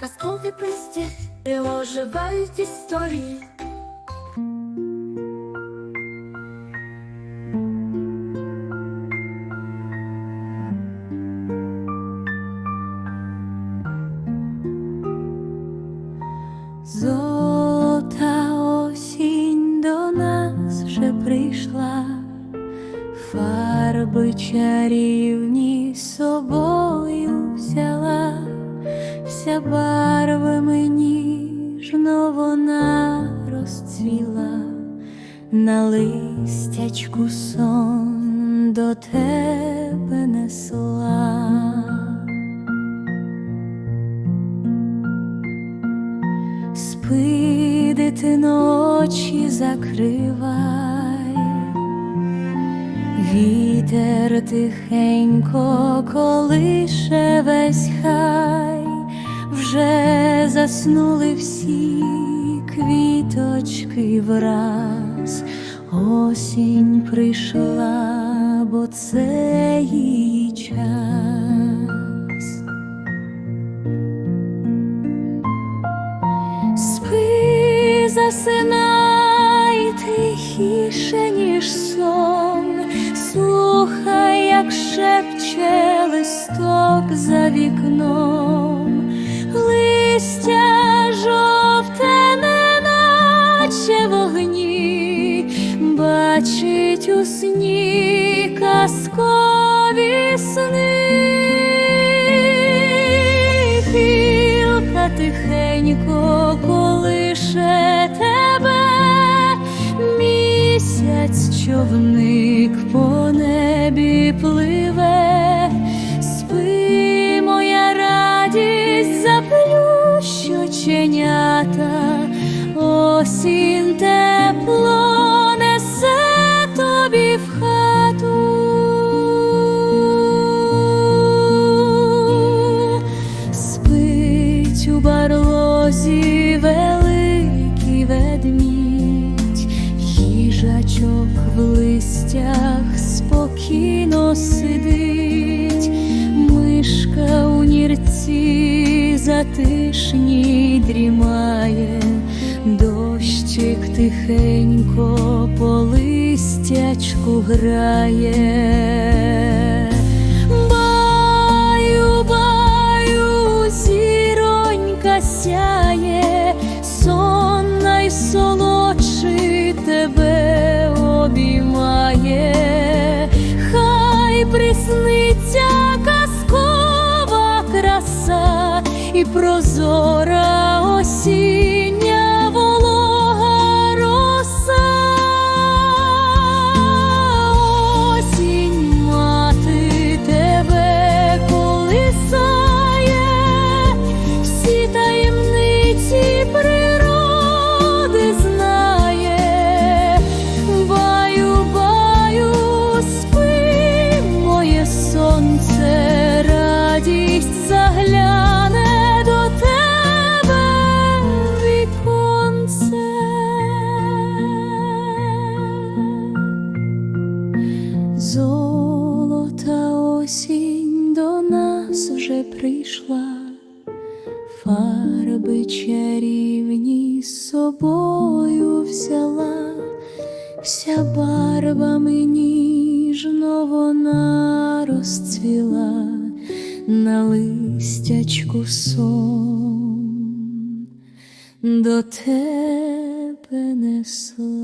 казкові присті, де оживають історії. Золота осінь до нас вже прийшла, фарби чарівні собою взяла, вся барвами ніжно вона розцвіла, на листячку сон до тебе несла. Спи, дитино, очі закривай, вітер тихенько колише весь хай, вже заснули всі квіточки враз, осінь прийшла, бо це її час. Спи, засинай тихіше, ніж сон, слухай, як шепче листок за вікном, листя жовте, неначе вогні, бачить у сні казкові сни. Гілка тихенько колише тебе, місяць човник по небі пливе, оченята, осінь тепло несе тобі в хату. Спить у барлозі великий ведмідь, їжачок в листях затишній дрімає, дощик тихенько по листячку грає. Краса і осінь до нас вже прийшла, фарби чарівні з собою взяла, вся барвами ніжно вона розцвіла, на листячку сон до тебе несла.